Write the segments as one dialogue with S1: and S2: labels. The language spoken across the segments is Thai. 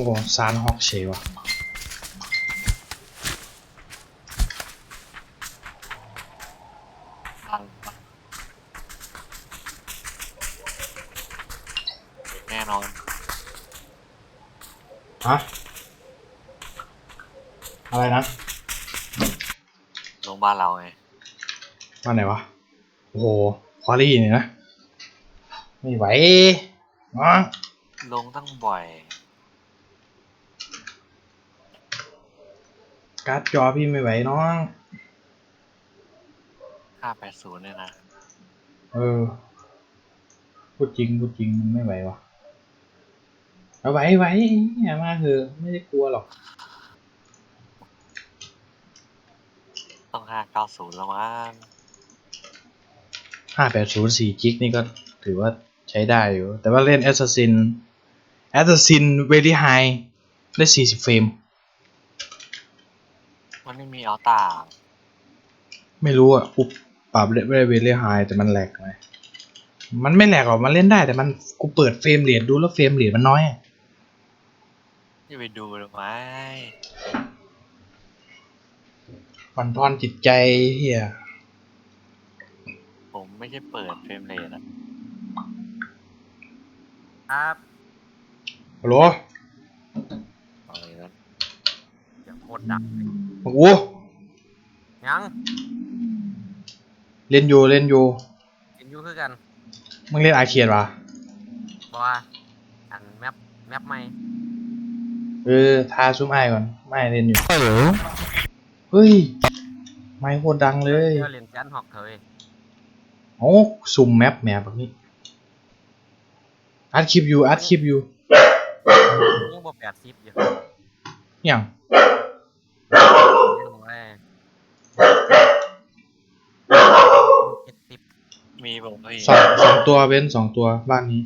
S1: อ้โหซานฮอกเชว่ะ
S2: แน่นอน
S1: ฮะอะไรนะ
S2: ลงบ้านเราไง
S1: ว่าไหนวะ โอ้โห ควอรี่เนี่ยนะ ไม่ไหวน้อง
S2: ลงตั้งบ่อย
S1: การ์ดจอพี่ไม่ไหวน้อง
S2: 580เนี่ยนะ
S1: เออ พูดจริงพูดจริงมันไม่ไหววะเอาไหวไหวอย่ามาเถอะไม่ได้กลัวหรอก
S2: ต้อง590แล้วมั้ง
S1: ห้าแปดศูนย์สี่จิกนี่ก็ถือว่าใช้ได้อยู่ แต่ว่าเล่น Assassin Assassin Very High ได้สี่สิบเฟรม
S2: มัน ไม่มีอัลตา
S1: ไม่รู้อะกูปรับไม่ได้ Very High แต่มันแหลกไหมมันไม่แหลกหรอกมันเล่นได้แต่มันกูเปิดเฟรมเรทดูแล้วเฟรมเรทมันน้อยอะ
S2: จะไปดูหรือไหม
S1: มันทอนจิตใจเฮีย
S2: ผมไม่ใช่เปิดเฟรมเรทอะ
S3: ครับ
S1: ฮัลโหล
S2: อะไรนั้น
S3: เสียงโคตรดังเลย
S1: โอ้โห
S3: ยัง
S1: เล่นอยู่เล่นอยู่
S3: กินอยูคือกัน
S1: มึงเล่นอาเคียนวะ
S3: บอกว่าอันแมปแมปใหม่
S1: เออทาซุ้มไอ้ายก่อนไม่เล่นอยู่เฮ้ยไม่โคตรดังเลย
S3: เที่ยวเรียนจันหอกเถย
S1: โอ้ซุ่มแมปแมปแบบนี้อัดคลิปอยู่อัดคลิปอยู่
S3: ยังบ่แปดสิบอยู่
S1: อย่าง
S3: ยังบ่ได้เจ็ดสิบ
S2: มีผมพี่
S1: สองสองตัวเว้นสองตัวบ้านนี้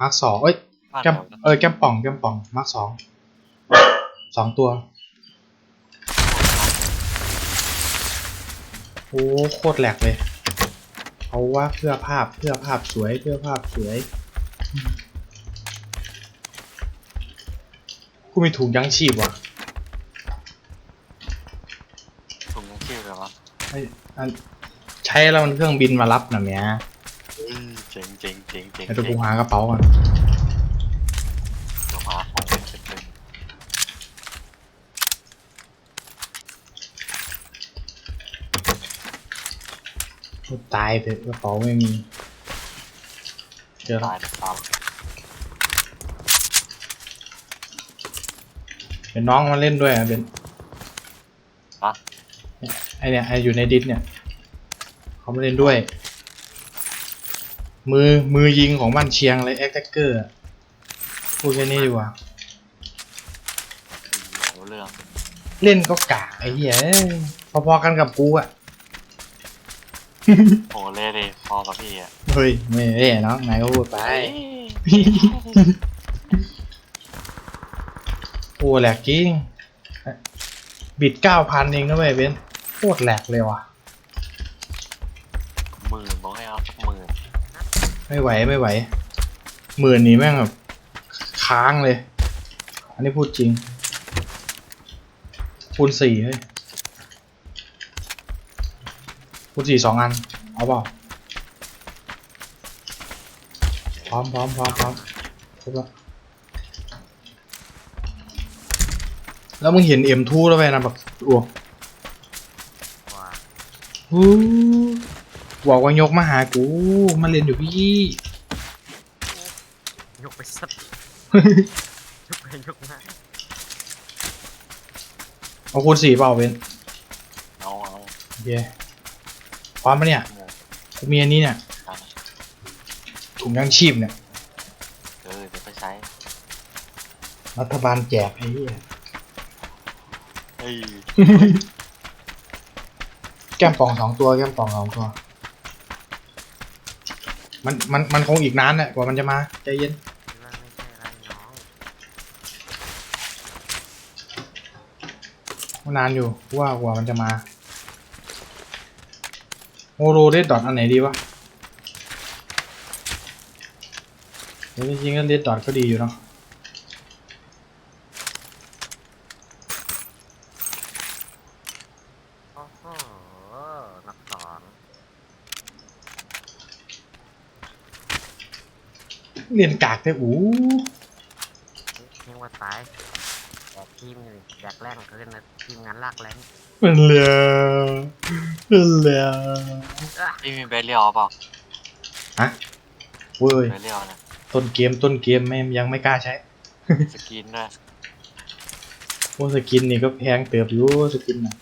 S1: มาร์คสองเอ้ย
S2: บ้าน
S1: แก้ม
S2: เรานะ
S1: เออแก้มป่องแก้มป่องมาร์คสองสองตัวโอ้โคตรแหลกเลยเอาว่าเพื่อภาพเพื่อภาพสวยเพื่อภาพสวยกูมีถุงยังชีพว่ะ
S2: ถุงยังชื่อเลยวะ
S1: ไอ้อัน ใช้แล้วมันเครื่องบินมารับนะเมีย
S2: เฮ้ยเจ๋งเจ๋งเจ๋งเจ๋ง
S1: เดี๋ยวตัว
S2: เจ๋
S1: กู
S2: ง
S1: หากระเป๋าก่อน
S2: เดี๋ยวหาของเป็นเป็นเป็น
S1: กูตายเถอะกระเป๋าไม่มี เจอแล้ว
S2: ตายนะครับ
S1: เป็นน้องมาเล่นด้วยอะเป็น
S2: อะ
S1: ไอเนี่ยไออยู่ในดิสเนี่ย เขามาเล่นด้วย มือมือยิงของบ้านเชียงเลยแอคแท็กเกอร์พูดแค่นี้ดีกว่า
S2: รู้เรื่อง
S1: เล่นก็กากไอ้เหี้ยเอ้ยพอๆกันกับกูอะ
S2: โอ้เล่ดิพอกับพี่อะ
S1: เฮ้ยไม่เอ้ยน้องนายก็พูดไป
S2: เฮ้ย
S1: โอ้แหลกจริงบิดเก้าพันเองนะเว้ยเบนโคตรแหลกเลยว่ะ ไม่ไหวไม่ไหวหมื่นนี้แม่งแบบค้างเลย อันนี้พูดจริงคูณสี่เฮ้ยคูณสี่สองอัน เอาเปล่าพร้อมพร้อมพร้อมพร้อมครบแล้วแล้วมึงเห็นเอ็มทูแล้วไปนะแบบอ้วก
S3: ว่า
S1: ฮู้ บอกว่ายกมาหากู มาเรียนอยู่พี่
S3: ยกไปสักยกไปยกมา
S1: เอาคูณสี่เปล่าเบน
S2: เอาเอา
S1: โอเคพร้อมปะเนี่ย
S2: หมด
S1: กูมีอันนี้เนี่ย
S2: ตัง
S1: ถุงยังชีพเนี่ย
S2: เออเดี๋ยวไปใช้
S1: รัฐบาลแจกไอ้เหี้ย
S2: เฮ้ย
S1: แก้มป่องสองตัวแก้มป่องสองตัว มันมันมันคงอีกนานแหละกว่ามันจะมาใจเย็น
S3: คิดว่าไม่ใช่ไรน้อง
S1: นานอยู่ว่ากว่ามันจะมาโมโรเดดดอทอันไหนดีวะเดี๋ยวจริงๆก็เดดดอทก็ดีอยู่เนาะ เรียนกากได้อู้
S3: ยังว่าตายแบกทีมอยู่นี่แบกแรงขึ้นนะทีมงานลากแรง
S1: มันเหลือมันเหลือ
S3: อะ
S2: พี่มีเบลเลียวเปล่า
S1: ฮะเว้ย
S2: เบลเลียวนะ
S1: ต้นเกมต้นเกมแม่ยังไม่กล้าใช้
S2: สกินด้วย
S1: โอ้สกินนี่ก็แพงเติบอยู่สกินน่ะ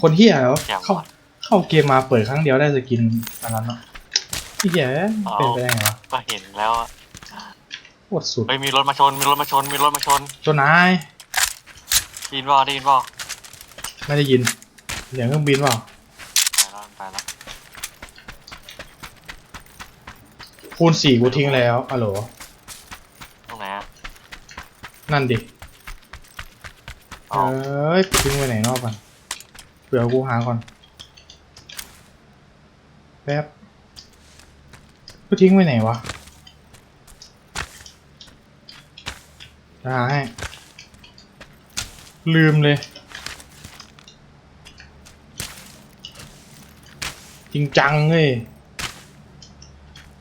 S1: คนเฮียเหรอเข้าเข้าเกมมาเปิดครั้งเดียวได้สกินอันนั้นเนาะ เฮียเป็นไปได้ไงวะ
S2: ก็เห็นแล้วอะ
S1: โคตรสุด
S2: เฮ้ยมีรถมาชน มีรถมาชน มีรถมาชน
S1: เจ้านาย
S2: ได้ยินเปล่าได้ยินเปล่า
S1: ไม่ได้ยินเสียงเครื่องบินเปล่า
S2: ไปแล้วไปแล้ว
S1: คูณสี่กูทิ้งแล้วอะโหล
S2: ตรงไหนอะ
S1: นั่นดิ
S2: อ๋อ
S1: เอ้ยกูทิ้งไว้ไหนนอกก่อนเผื่อกูหาก่อนแป๊บ กูทิ้งไว้ไหนวะจะหาให้ลืมเลย จริงจังเลย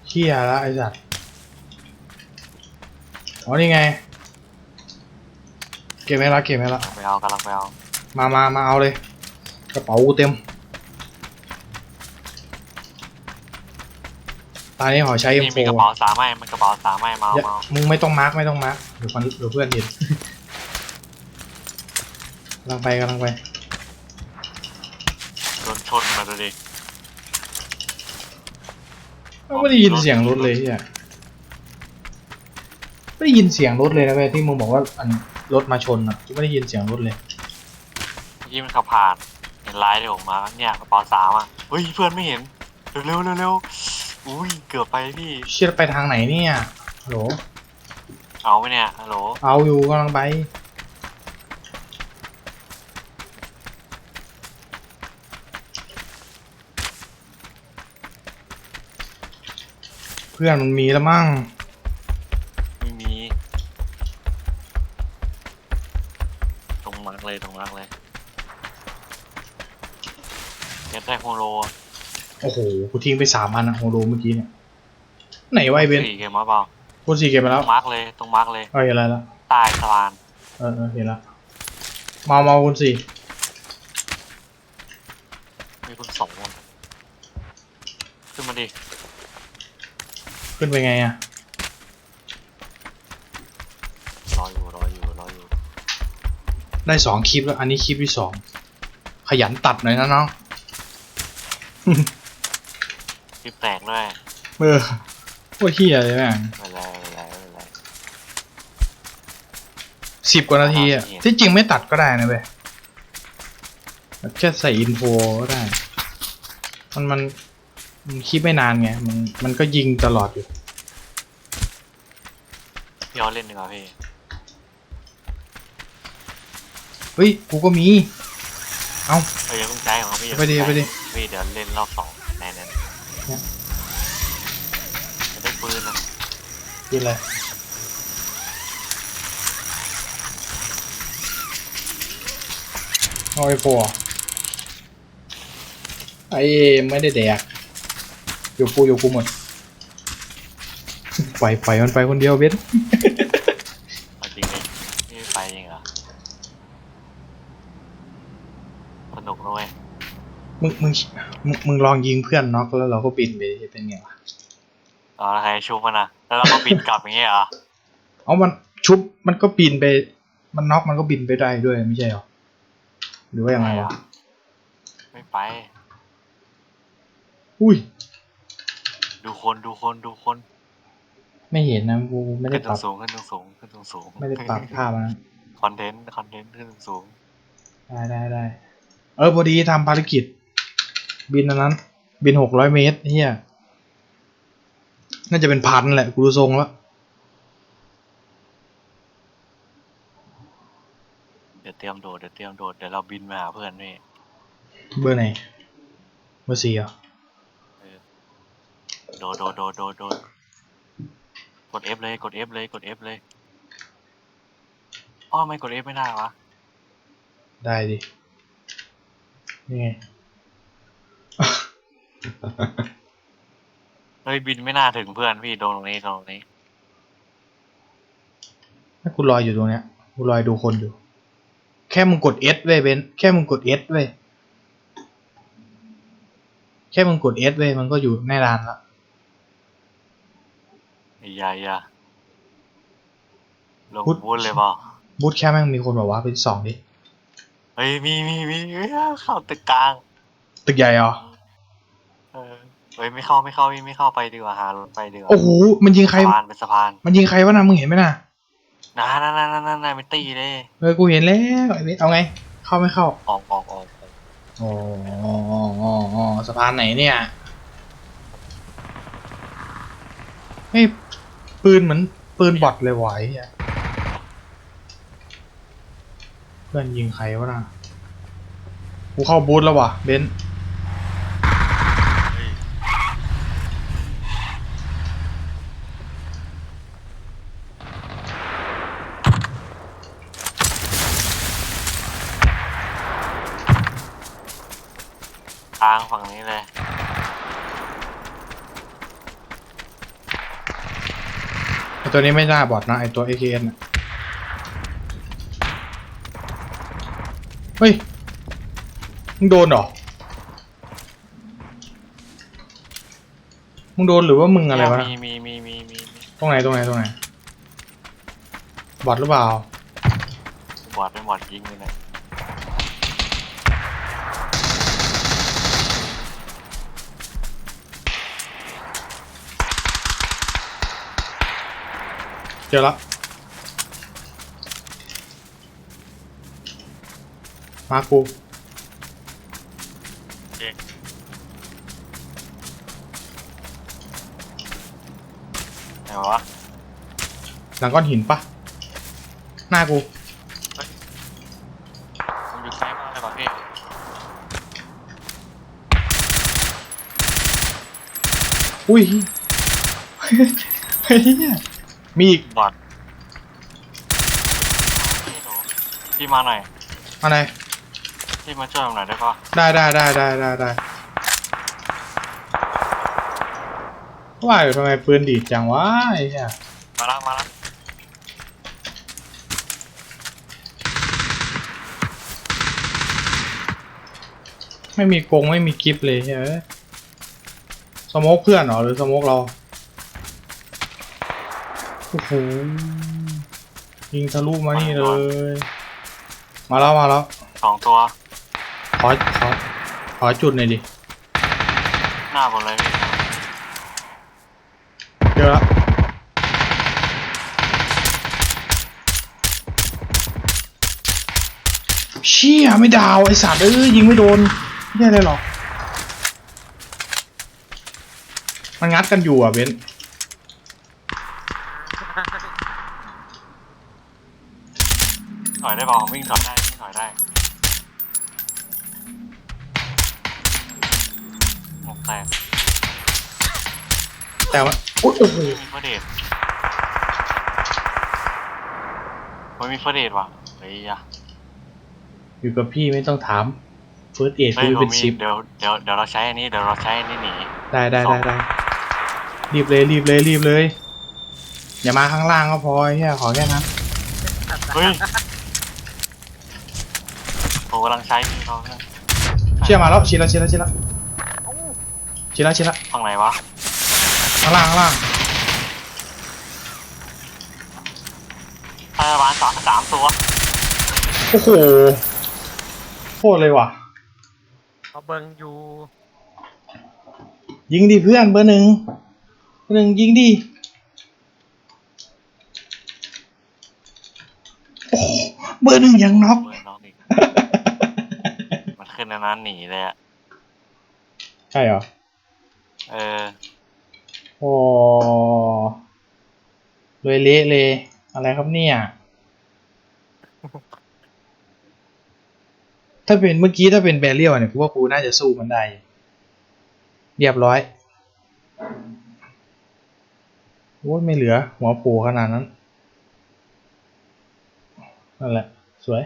S1: เชี่ยละไอ้สัตว์อ๋อนี่ไง เก็บไว้ละเก็บไว้ละ
S2: กำลังไปเอากำลังไปเอา
S1: มามามาเอาเลย กระเป๋ากูเต็ม ตอนนี้ขอใช้
S2: นี่
S1: M4
S2: มีกระเป๋าสามไม้มันกระเป๋าสามไม้มาเอา
S1: อย่า
S2: มาเอา
S1: มึงไม่ต้องมาร์กไม่ต้องมาร์กเดี๋ยวคนเดี๋ยวเพื่อนเห็นกำลังไปกำลังไป
S2: โดนชนมาดูดิ
S1: ไม่ได้ยินเสียงรถเลยเฮียไม่ได้ยินเสียงรถเลยนะเว้ยที่มึงบอกว่าอันรถมาชนอะกูไม่ได้ยินเสียงรถเลย
S2: เมื่อกี้มันขับผ่านเห็นไลน์ที่ออกมาเนี่ยกระเป๋าสามอะเฮ้ยเพื่อนไม่เห็นเร็วเร็วเร็วเร็ว อุ้ยเกือบไปพี่
S1: เชี่ยไปทางไหนเนี่ยฮัลโหล
S2: เอาไหมเนี่ยฮัลโหล
S1: เอาอยู่กำลังไป เพื่อนมันมีแล้วมั่ง
S2: ไม่มี ตรงมักเลยตรงมักเลยเก็บได้โฮโล
S1: โอ้โห กูทิ้งไปสามพันอะโฮโลเมื่อกี้เนี่ย ไหนวะไอเบน
S2: สี่เกมมาเปล่า
S1: กูสี่เก็บไป
S2: ต
S1: แล้
S2: ร
S1: ว
S2: งมาร์กเลยตรงมาร์กเลย
S1: เออเห็นอะไรแล้ว
S2: ใต้สะพาน
S1: เออเออเห็นแล้วเมาเมาคุณสี่
S2: มีคุณสองคนขึ้นมาดิ
S1: ขึ้นไปไงอะ
S2: รออยู่รออยู่รออยู่
S1: ได้สองคลิปแล้ว อันนี้คลิปที่สองขยันตัดหน่อยนะน้อง
S2: คลิปแตกด้วย
S1: เออโอ้ยเฮียเลยแม่ง
S2: ไม่เป็นไรไม่เป็นไรไม่เป็นไร
S1: สิบกว่านาทีอะ
S2: ครับ
S1: ที่จริงไม่ตัดก็ได้นะเว้ยแค่ใส่อินโฟก็ได้ มันมันมันคลิปไม่นานไง มันมันก็ยิงตลอดอยู่
S2: พี่เอาเล่นดีกว่าพี่
S1: เฮ้ย กูก็มี เอ้า
S2: เอ้ยอย่าเพิ่งใจของพี่อย่า
S1: ไปดิ
S2: เพิ่ง
S1: ไปดิ
S2: ใจพี่เดี๋ยวเล่นรอบสอง
S1: ยิงเลยเอาไอ้โฟร์ไอ้ไม่ได้แดกอยู่กูอยู่กูหมดปล่อยปล่อยมันไปคนเดียวเบน
S2: เอาจริงเลยพี่ไปจริงเหรอสนุกนะเว้ย
S1: มึงมึงมึงมึงลองยิงเพื่อนน็อกแล้วเราก็บินไปเป็นไงวะ
S2: เอาแล้วใครชุบมันนะ แล้วเราก็บินกลับอย่างเงี้ยเหรอ
S1: เอามันชุบมันก็บินไป มันน็อกมันก็บินไปได้ด้วยไม่ใช่หรอหรือว่ายังไงวะ
S2: ไม่ไป
S1: อุ้ย
S2: ดูคนดูคนดูคน
S1: ไม่เห็นนะกูไม่ได้
S2: ขึ้น
S1: ปรับ
S2: สูงๆขึ้นสูงๆขึ้นสูงๆ
S1: ไม่ได้ปรับภาพนะ
S2: คอนเทนต์คอนเทนต์ขึ้นสูง
S1: ได้ได้ได้เออพอดีทำภารกิจ บินอันนั้น บินหกร้อยเมตรเฮีย น่าจะเป็นพันแหละกูดูทรงแล้ว
S2: ๆเดี๋ยวเตรียมโดดเดี๋ยวเตรียมโดดเดี๋ยวเราบินมาหาเพื่อนนี่
S1: เบอร์ไหนเบอร์สี่เหรอ
S2: โดดโดดโดดโดดโดดกด F เลยกด F เลยกด F เลยอ้อไม่กด F ไม่ได้วะ
S1: ได้ดินี่ไง
S2: เฮ้ยบินไม่น่าถึงเพื่อนพี่โดนตรงนี้โดนตรงนี้
S1: ให้กูลอยอยู่ตรงเนี้ยกูลอยดูคนอยู่ แค่มึงกด S เว้ยเบนซ์แค่มึงกด S เว้ยแค่มึงกด S เว้ยมันก็อยู่ในลานละ
S2: ไอ้ยายาลงบูธเลยเปล่า
S1: บูธแค่แม่งมีคนบอกว่าเป็นสองดิ
S2: เฮ้ยมีมีมีเฮ้ยเข้าตึกกลาง
S1: ตึกใหญ่เหรอ
S2: เออ เฮ้ยไม่เข้าไม่เข้าพี่ไม่เข้าไปดีกว่าหารถไปดีกว่า
S1: โอ้โหมันยิงใคร
S2: สะพานเป็นสะพาน
S1: มันยิงใครวะนะมึงเห็นไหมนะ
S2: น่าน่าน่าน่าน่าน่าเป็นตีเลย
S1: เออกูเห็นแล้วไอ้เบนเอาไง เข้าไม่เข้า
S2: ออกออกออกออก
S1: อ๋ออ๋ออ๋อสะพานไหนเนี่ยเฮ้ยปืนเหมือนปืนบอทเลยว่ะไอ้เหี้ยเพื่อนยิงใครวะนะกูเข้าบูธแล้วว่ะเบนซ์
S2: ทางฝั่งนี้เลย
S1: ไอตัวนี้ไม่น่าบอทนะไอตัว AKN น่ะเฮ้ยมึงโดนเหรอมึงโดนหรือว่ามึงอะไรวะนะ
S2: มีมีมีมีมีมี
S1: ตรงไหนตรงไหนตรงไหนบอทหรือเปล่า
S2: บอดเป็นบอดยิงเลยนะ
S1: เจอละมากู
S2: ไหนวะ
S1: หลังก้อนหินปะหน้ากู
S2: มันอยู่ใกล้มากเลยป่ะพี่
S1: อุ้ยเฮ้ย มีอีก
S2: บอดพี่หนูพี่มาหน่อย
S1: อะไร
S2: พี่มาช่วยผมหน่อยได้ปะ
S1: ได้ได้ได้ได้ได้ได้ว่าอยู่ทำไมปืนดีดจังวะไอ้เหี้ย
S2: มาละมาละ
S1: ไม่มีกรงไม่มีกิฟเลยเฮ้ยสโมกเพื่อนเหรอหรือสโมกเราโอ้โหยิงทะลุมานี่เลย มาแล้วมาแล้ว
S2: สองตัว
S1: ขอขอขอจุดหน่อยดิ
S2: หน้าผมเลยพี่
S1: เจอแล้วเชี่ยไม่ดาวไอสัตว์เอ้ยยิงไม่โดนไม่ได้เลยหรอก มันงัดกันอยู่อะเบนซ์
S2: ถอยได้ เปล่าผมวิ่งถอยได้วิ่งถอยได้หมกแตก
S1: แต่ว่าโอ้ยโอ้โห
S2: ไม่มีเฟอร์เดทไม่มีเฟอร์เดทว่ะเฮ้ยอะ
S1: อยู่กับพี่ไม่ต้องถามเฟิร์สเอด
S2: เฮ้ย
S1: คือ
S2: ผ
S1: เป็
S2: ม
S1: น
S2: มี
S1: สิบ
S2: เดี๋ยวเดี๋ยวเดี๋ยวเราใช้อันนี้เดี๋ยวเราใช้อันนี้หนี
S1: ได้ได้
S2: สอ
S1: ได้
S2: ง
S1: ได้รีบเลยรีบเลยรีบเลย อย่ามาข้างล่างก็พอไอ้เฮียขอแค่นั้น
S2: เฮ้ยผม กำลังใช้ที่เขาเนี่ย
S1: เชื่อมาแล้วชิดละชิดละชิดละชิดละชิดละ
S2: ฝั่งไหนวะ
S1: ข้างล่างข้างล่าง
S2: ใต้ประมาณสามสามตัว
S1: โอ้โหโคตรเลยว่ะ
S3: เขาเบิงอยู่
S1: ยิงดิเพื่อนเบอร์หนึ่งเบอร์หนึ่งยิงดิโอ้โหเบอร์หนึ่งยังน็อก
S2: เบอร์น้องอีกมันขึ้นในนั้นหนีเลยอะ
S1: ใช่เหรอ
S2: เออ
S1: โอ้เลยเละเลย อะไรครับเนี่ย ถ้าเป็นเมื่อกี้ถ้าเป็นแบเรียลเนี่ยกูว่ากูน่าจะสู้มันได้ เรียบร้อยโอ้ยไม่เหลือ หัวโผล่ขนาดนั้น นั่นแหละ สวย